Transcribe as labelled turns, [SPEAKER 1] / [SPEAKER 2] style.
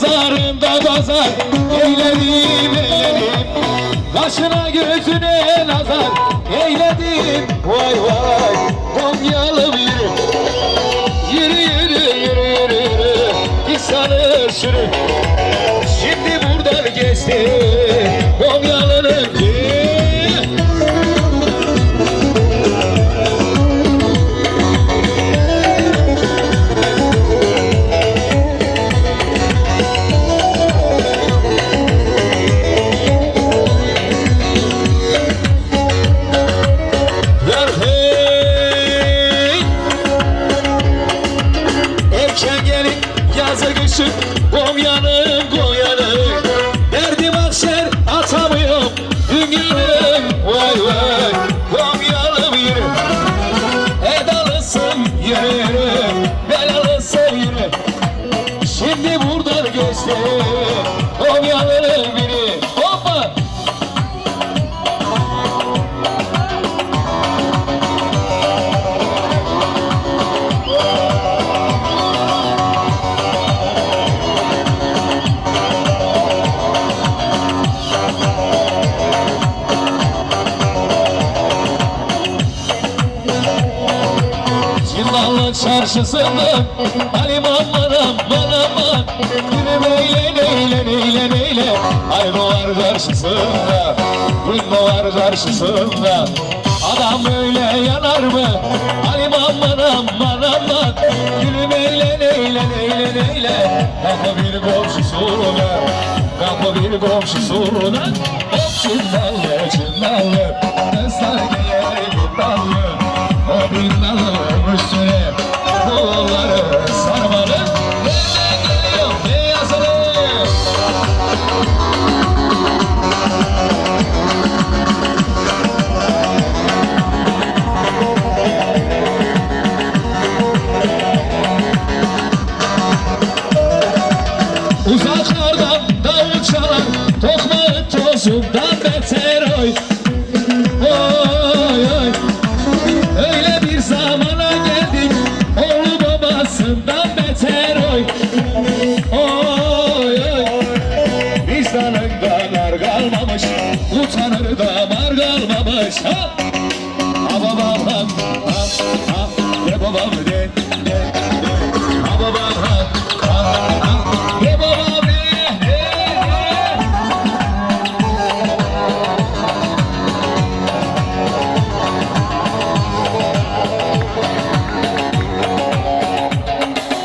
[SPEAKER 1] pazarında pazar Eyledim eyledim. Kaşına gözüne nazar Eyledim. Vay vay Konyalım yürü Yürü yürü yürü yürü yürü. İnsanı sürü Şimdi buradan gezdim. Yazı kışın Konya'nın Konya'nın Derdim akşer atamıyorum Dünyanın vay vay Konya'lım yürü Edalısın yürü Belalısın yürü Şimdi buradan geçti çarşısında Halim aman aman aman. Yürü eyle eyle eyle eyle Ay var karşısında Gün var karşısında. Adam öyle yanar mı? Halim aman aman aman. Yürü eyle eyle eyle eyle Kapı bir komşusuna Kapı bir komşusuna. Hop cillallı cillallı Kızlar giyer gittallı o binalım üstüne Uzaklardan davul çalar Tokmağı tozundan beter oy. Oy oy. Öyle bir zamana geldik Oğlu babasından beter oy. Oy oy. Vicdanında nar kalmamış Utanır da mar kalmamış. Ha! Babam ha ha ha. Ne babam de